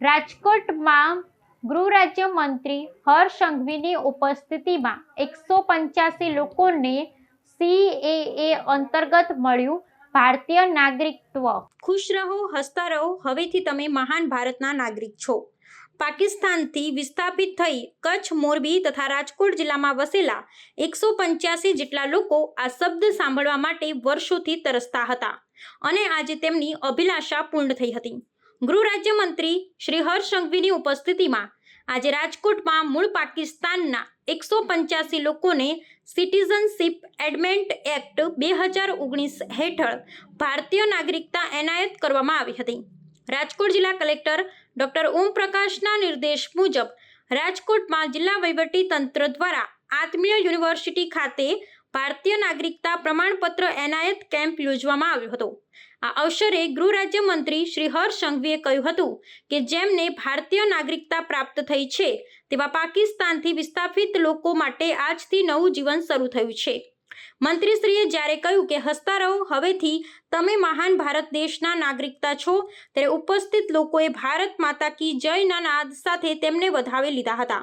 રાજકોટમાં ગૃહ રાજ્ય મંત્રી હર્ષ સંઘવીની ઉપસ્થિતિમાં એકસો પંચ્યાસી લોકોને સીએએ અંતર્ગત મળ્યું ભારતીય નાગરિકત્વ. ખુશ રહો, હસતા રહો, હવેથી તમે મહાન ભારતના નાગરિક છો. પાકિસ્તાનથી વિસ્થાપિત થઈ કચ્છ, મોરબી તથા રાજકોટ જિલ્લામાં વસેલા એકસો પંચ્યાસી જેટલા લોકો આ શબ્દ સાંભળવા માટે વર્ષોથી તરસતા હતા અને આજે તેમની અભિલાષા પૂર્ણ થઈ હતી. ગૃહ રાજ્યમંત્રી શ્રી હર્ષ સંઘવીની ઉપસ્થિતિમાં આજે રાજકોટમાં મૂળ પાકિસ્તાનના એકસો પંચ્યાસી લોકોને સિટીઝનશીપ એડમેન્ટ એક્ટ બે હજાર ઓગણીસ હેઠળ ભારતીય નાગરિકતા એનાયત કરવામાં આવી હતી. રાજકોટ જિલ્લા કલેક્ટર ડોક્ટર ઓમપ્રકાશના નિર્દેશ મુજબ રાજકોટમાં જિલ્લા વહીવટી તંત્ર દ્વારા આત્મીય યુનિવર્સિટી ખાતે ભારતીય નાગરિકતા પ્રમાણપત્ર એનાયત કેમ્પ યોજવામાં આવ્યો હતો. આ અવસરે ગૃહ રાજ્યમંત્રી શ્રી હર્ષ સંઘવીએ કહ્યું હતું કે જેમને ભારતીય નાગરિકતા પ્રાપ્ત થઈ છે તેવા પાકિસ્તાનથી વિસ્થાપિત લોકો માટે આજથી નવું જીવન શરૂ થયું છે. મંત્રીશ્રીએ જ્યારે કહ્યું કે, હસતા રહો, હવેથી તમે મહાન ભારત દેશના નાગરિકતા છો, ત્યારે ઉપસ્થિત લોકોએ ભારત માતા કી જયના નાદ સાથે તેમને વધાવી લીધા હતા.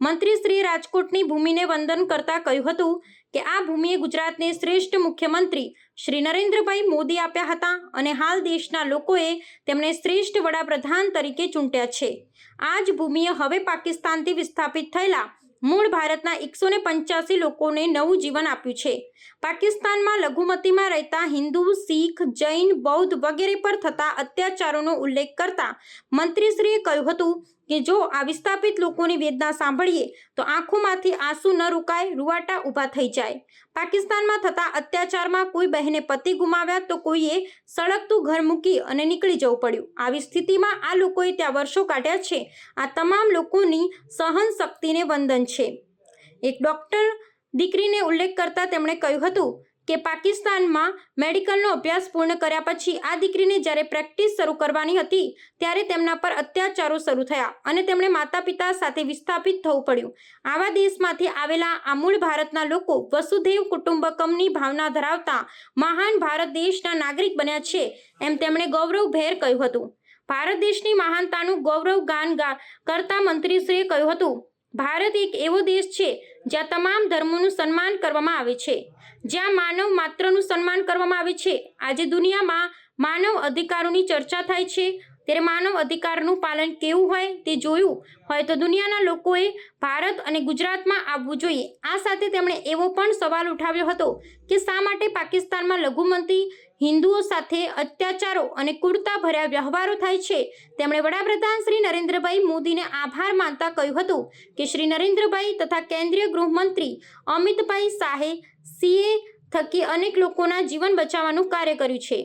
મંત્રીશ્રીએ રાજકોટની ભૂમિને વંદન કરતા કહ્યું હતું કે આ ભૂમિએ ગુજરાતને શ્રેષ્ઠ મુખ્યમંત્રી શ્રી નરેન્દ્રભાઈ મોદી આપ્યા હતા અને હાલ દેશના લોકોએ તેમને શ્રેષ્ઠ વડાપ્રધાન તરીકે ચૂંટ્યા છે. આ જ ભૂમિએ હવે પાકિસ્તાનથી વિસ્થાપિત થયેલા મૂળ ભારતના એકસો ને પંચ્યાસી લોકોને નવું જીવન આપ્યું છે. પાકિસ્તાનમાં લઘુમતીમાં રહેતા હિન્દુ, શીખ, જૈન, બૌદ્ધ વગેરે પર થતા અત્યાચારોનો ઉલ્લેખ કરતા મંત્રીશ્રીએ કહ્યું હતું કે જો આ વિસ્થાપિત લોકોની વેદના સાંભળીએ, તો આંખોમાંથી આંસુ ન રોકાય, રૂવાટા ઊભા થઈ જાય. પાકિસ્તાનમાં થતા અત્યાચારમાં કોઈ બહેને પતિ ગુમાવ્યા તો કોઈએ સળગતું ઘર મૂકી અને નીકળી જવું પડ્યું. આવી સ્થિતિમાં આ લોકોએ ત્યાં વર્ષો કાઢ્યા છે. આ તમામ લોકોની સહન શક્તિને વંદન છે. એક ડૉક્ટર દીકરીને ઉલ્લેખ કરતા તેમણે કહ્યું હતું કે પાકિસ્તાનમાં મેડિકલનો અભ્યાસ પૂર્ણ કર્યા પછી આ દીકરીને જ્યારે પ્રેક્ટિસ શરૂ કરવાની હતી, ત્યારે તેમના પર અત્યાચારો શરૂ થયા અને તેમણે માતા પિતા સાથે વિસ્થાપિત થવું પડ્યું. આવા દેશમાંથી આવેલા આ મૂળ ભારતના લોકો વસુધૈવ કુટુંબકમની ભાવના ધરાવતા મહાન ભારત દેશના નાગરિક બન્યા છે એમ તેમણે ગૌરવભેર કહ્યું હતું. ભારત દેશની મહાનતાનું ગૌરવ ગાન ગા, કરતા મંત્રીશ્રીએ કહ્યું હતું ભારત એક એવો દેશ છે જ્યાં તમામ ધર્મોનું સન્માન કરવામાં આવે છે. જ્યાં માનવ માત્રનું સન્માન કરવામાં આવે છે. આજે દુનિયામાં માનવ અધિકારોની ચર્ચા થાય છે. ત્યારે માનવ અધિકારનું પાલન કેવું હોય તે જોયું હોય તો દુનિયાના લોકોએ ભારત અને ગુજરાતમાં આવવું જોઈએ. આ સાથે તેમણે એવો પણ સવાલ ઉઠાવ્યો હતો કે શા માટે પાકિસ્તાનમાં લઘુમતી હિન્દુઓ સાથે અત્યાચારો અને કુર્તા ભર્યા વ્યવહારો થાય છે? તેમણે વડાપ્રધાન શ્રી નરેન્દ્રભાઈ મોદીને આભાર માનતા કહ્યું હતું કે શ્રી નરેન્દ્રભાઈ તથા કેન્દ્રીય ગૃહમંત્રી અમિતભાઈ શાહે સીએ થકી અનેક લોકોના જીવન બચાવવાનું કાર્ય કર્યું છે.